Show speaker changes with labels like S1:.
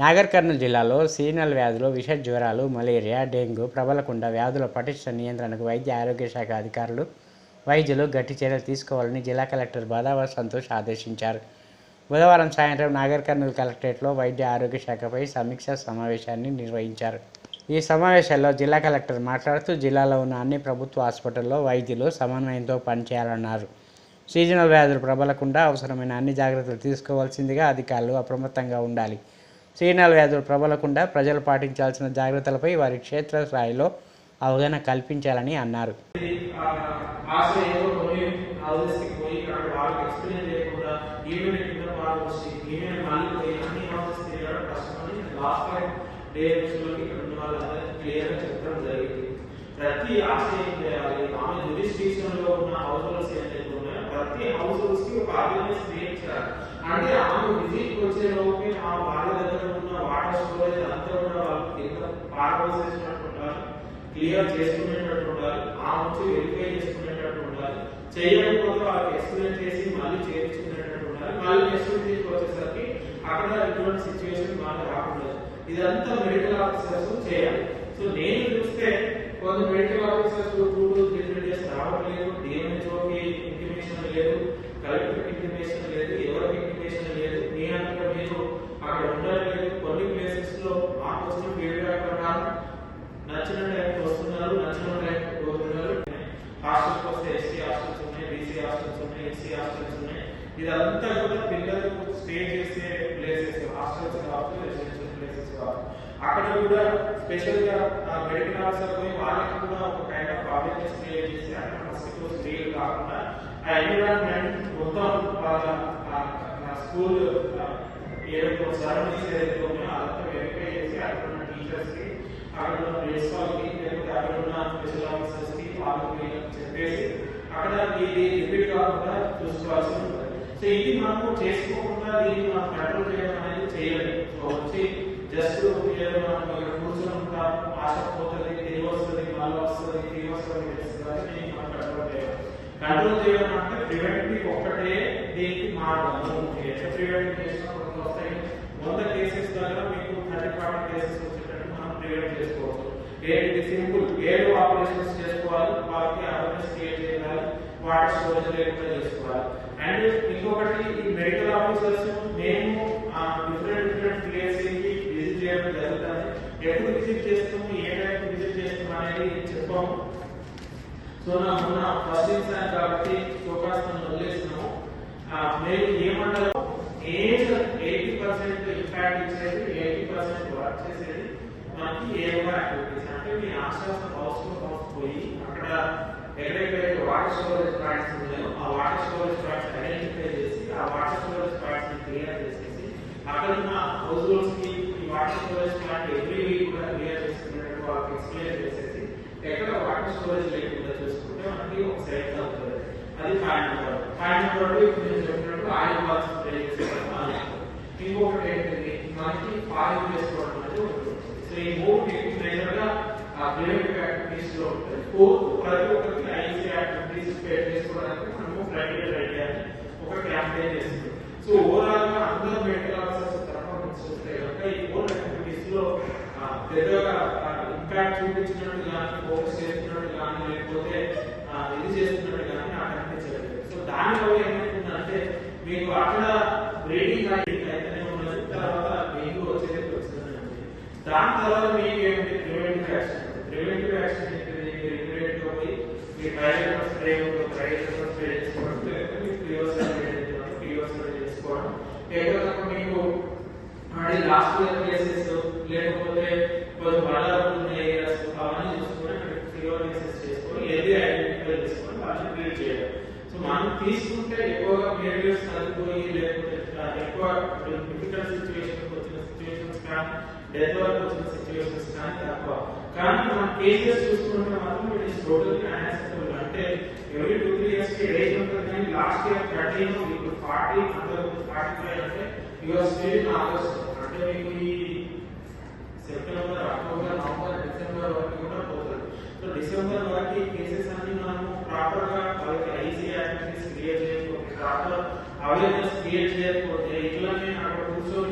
S1: నాగర్ కర్నూలు జిల్లాలో సీజనల్ వ్యాధులు విష జ్వరాలు మలేరియా డెంగ్యూ ప్రబలకుండా వ్యాధుల పటిష్ట నియంత్రణకు వైద్య ఆరోగ్య శాఖ అధికారులు వైద్యులు గట్టి చర్యలు తీసుకోవాలని జిల్లా కలెక్టర్ బాదావా సంతోష్ ఆదేశించారు. బుధవారం సాయంత్రం నాగర్ కర్నూలు కలెక్టరేట్లో వైద్య ఆరోగ్య శాఖపై సమీక్ష సమావేశాన్ని నిర్వహించారు. ఈ సమావేశాల్లో జిల్లా కలెక్టర్ మాట్లాడుతూ జిల్లాలో ఉన్న అన్ని ప్రభుత్వ హాస్పిటల్లో వైద్యులు సమన్వయంతో పనిచేయాలన్నారు. సీజనల్ వ్యాధులు ప్రబలకుండా అవసరమైన అన్ని జాగ్రత్తలు తీసుకోవాల్సిందిగా అధికారులు అప్రమత్తంగా ఉండాలి. సీజనల్ వ్యాధులు ప్రబలకుండా ప్రజలు పాటించాల్సిన జాగ్రత్తలపై వారి క్షేత్రస్థాయిలో అవగాహన కల్పించాలని అన్నారు.
S2: ప్రతి ఆశ ఏం చేయాలి ఆమె జ్యుడిస్టిక్షన్లో ఉన్న హౌస్ హోల్డ్స్ ఏదైతే ఉన్నాయో ప్రతి హౌస్ హోల్డ్స్కి ఒక క్రియేట్ చేయాలి అంటే ఆమె విజిట్ వచ్చే లోపే ఆ వాళ్ళ దగ్గర ఉన్న వాటర్ స్టోరేజ్ అంతా కూడా వాళ్ళు కింద ఉండాలి. క్లియర్ చేసుకునేటట్టు ఉండాలి. ఆ వచ్చి వెరిఫై చేసుకునేటట్టు ఉండాలి. చేయకపోతే వాళ్ళకి ఎక్స్ప్లెయిన్ చేసి మళ్ళీ చేయించుకునేటట్టు ఉండాలి. మళ్ళీ నెక్స్ట్ వీక్ వచ్చేసరికి అక్కడ ఇటువంటి సిచ్యువేషన్ మాకు రాకుండా. ఇదంతా మెడికల్ ఆఫీసర్స్ చేయాలి. సో నేను చూస్తే కొంత మెడికల్ నచ్చిన టైంకి వస్తున్నారు నచ్చిన టైంకి పోతున్నారు. హాస్టల్కి వస్తే ఎస్సీ హాస్టల్స్ ఉన్నాయి బీసీ హాస్టల్స్ ఉన్నాయి ఎస్సీ హాస్టల్స్ ఉన్నాయి. ఇదంతా కూడా పిల్లలు స్టే చేసే ప్లేసెస్ హాస్టల్స్ కావచ్చు రెసిడెన్షియల్ ప్లేసెస్ కావచ్చు. అక్కడ కూడా స్పెషల్గా మెడికల్ ఆఫీసర్ పోయి వాళ్ళకి కూడా ఒక కైండ్ ఆఫ్ అవేర్నెస్ క్రియేట్ చేసి అక్కడ హాస్పిటల్ స్టే కాకుండా ఆ ఎన్విరాన్మెంట్ మొత్తం వాళ్ళ స్కూల్ ఏదైతే సరౌండింగ్స్ ఏదైతే ఉన్నాయో అదంతా వెరిఫై చేసి అక్కడ ఉన్న అక్కడ ఉన్న ప్రిన్సిపాల్ లేకపోతే అక్కడ ఉన్న స్పెషల్ ఆఫీసర్స్కి వాళ్ళకి చెప్పేసి అక్కడ ఇది రిపీట్ కాకుండా చూసుకోవాల్సి ఉంటుంది. సో ఇది మనము చేసుకోకుండా దీన్ని మనం కంట్రోల్ చేయడం అనేది చేయలేదు సో వచ్చి జస్ట్ మనం ఇక్కడ కూర్చొని ఉంటాం ఆశ పోతుంది తిరిగి వస్తుంది మళ్ళీ వస్తుంది తిరిగి వస్తుంది తెలుస్తుంది దీన్ని మనం కంట్రోల్ చేయాలి కంట్రోల్ చేయడం అంటే ప్రివెంటివ్ ఒక్కటే దీనికి మార్గము. ఎట్లా ప్రివెంట్ చేసినప్పుడు వస్తాయి? వంద కేసెస్ దగ్గర మీకు థర్టీ ఫార్టీ కేసెస్ వచ్చేటట్టు క్రియేట్ చేసుకోవచ్చు. ఏంటి సింపుల్ ఏడు ఆపరేషన్స్ చేసుకోవాలి వాళ్ళకి అవేర్నెస్ క్రియేట్ చేయాలి వాటర్ స్టోరేజ్ లేకుండా చేసుకోవాలి. అండ్ ఇంకొకటి ఈ మెడికల్ ఆఫీసర్స్ మేము డిఫరెంట్ డిఫరెంట్ ప్లేసెస్కి విజిట్ చేయడం జరుగుతుంది. ఎప్పుడు విజిట్ చేస్తాము ఏ టైం విజిట్ చేస్తాము అనేది చెప్పాము. సో నా మొన్న ఫస్ట్ ఇన్సాన్ కాబట్టి ఫోకస్ వదిలేస్తున్నాము మేము ఏమంటారు ఏజ్ ఎయిటీ పర్సెంట్ ఇంపాక్ట్ ఇచ్చేది ఎయిటీ పర్సెంట్ వర్క్ చేసేది మనకి ఏమైనా యాక్టివిటీస్ అంటే మీ ఆశ్వాస హౌస్ టు హౌస్ పోయి అక్కడ ఎక్కడెక్కడైతే వాటర్ స్టోరేజ్ పాయింట్స్ ఉన్నాయో ఆ వాటర్ స్టోరేజ్ పాయింట్స్ ఐడెంటిఫై చేసి ఆ వాటర్ స్టోరేజ్ పాయింట్స్ని క్లియర్ చేసేసి అక్కడ ఉన్న హౌస్ హోల్డ్స్కి ఈ water storage point every week కూడా క్లియర్ చేసుకునేటట్టు వాళ్ళకి ఎక్స్ప్లెయిన్ చేసేసి ఎక్కడ వాటర్ స్టోరేజ్ లేకుండా చూసుకుంటే మనకి ఒక సైడ్ అవుతుంది అది ఫైవ్ నెంబర్ ఫైవ్ నెంబర్ ఇప్పుడు నేను చెప్పినట్టు ఆయిల్ బాల్స్ స్ప్రే చేసుకోవడం అది. ఇంకొకటి ఏంటంటే మనకి ఫాయిల్ చేసుకోవడం అనేది ఒకటి ఉంటుంది. సో ఈ మూడు మీకు మేజర్గా ప్రివెంటివ్ యాక్టివిటీస్లో ఉంటుంది. ఫోర్త్ ప్రతి ఒక్కరికి ఐసీ యాక్టివిటీస్ పేర్ చేసుకోవడానికి మనము ఫ్రైడే ఫ్రైడే అని ఒక క్యాంపెయిన్ చేస్తుంది సో ఓవరాల్గా అందరూ మెడికల్ ఆఫీసర్స్ తరఫున చూస్తే కనుక ఈ ఫోర్ యాక్టివిటీస్లో పెద్దగా ఇంపాక్ట్ చూపించినట్టు కానీ ఫోకస్ చేస్తున్నట్టు కానీ లేకపోతే ఇది చేస్తున్నట్టు కానీ నాకు అనిపించలేదు సో దానివల్ల ఏమవుతుందంటే మీకు ఆ వచ్చిందండి దాని తర్వాత మీకు ఏమిటి ప్రివెంటివ్ యాక్షన్ ప్రివెంటివ్ యాక్షన్ ఏంటిది మీరు ఇమీడియట్ గా పోయి మీ ప్రైవేట్ స్ప్రే ప్రైవేట్ స్ప్రే చేసుకోవడం లేకపోతే మీకు పిఓస్ పిఓస్ చేసుకోవడం లేకపోతే మీకు మరి లాస్ట్ ఇయర్ కేసెస్ లేకపోతే కొంచెం బలాలు ఉన్న ఏరియాస్ అవన్నీ చూసుకొని ఫీవర్ కేసెస్ చేసుకొని ఏది ఐడెంటిఫై చేసుకొని వాళ్ళని ట్రీట్ చేయడం సో మనం తీసుకుంటే ఎక్కువగా ప్లేట్లెట్స్ తగ్గిపోయి లేకపోతే ఎక్కువ డిఫికల్ట్ సిచ్యువేషన్ వచ్చిన సిచ్యువేషన్స్ కానీ డెత్ వరకు వచ్చిన సిచ్యువేషన్స్ కానీ తక్కువ కానీ మన కేసెస్ చూసుకుంటే మాత్రం ఇట్ ఈస్ టోటల్లీ అన్యాక్సెప్టబుల్ అంటే ఎవరీ టూ త్రీ ఇయర్స్కి రేంజ్ ఉంటుంది కానీ లాస్ట్ ఇయర్ థర్టీన్ ఇప్పుడు ఫార్టీ అంతకు ఫార్టీ ఫైవ్ అంటే యువర్ స్టిల్ ఇన్ ఆగస్ట్ అంటే మీకు ఈ సెప్టెంబర్ అక్టోబర్ నవంబర్ డిసెంబర్ వరకు కూడా పోతుంది సో డిసెంబర్ వరకు ఈ కేసెస్ అన్ని మనము ప్రాపర్గా వాళ్ళకి ఐసీ యాక్టివిటీస్ క్రియేట్ చేయకపోతే ప్రాపర్ అవేర్నెస్ క్రియేట్ చేయకపోతే ఇట్లానే అక్కడ కూర్చొని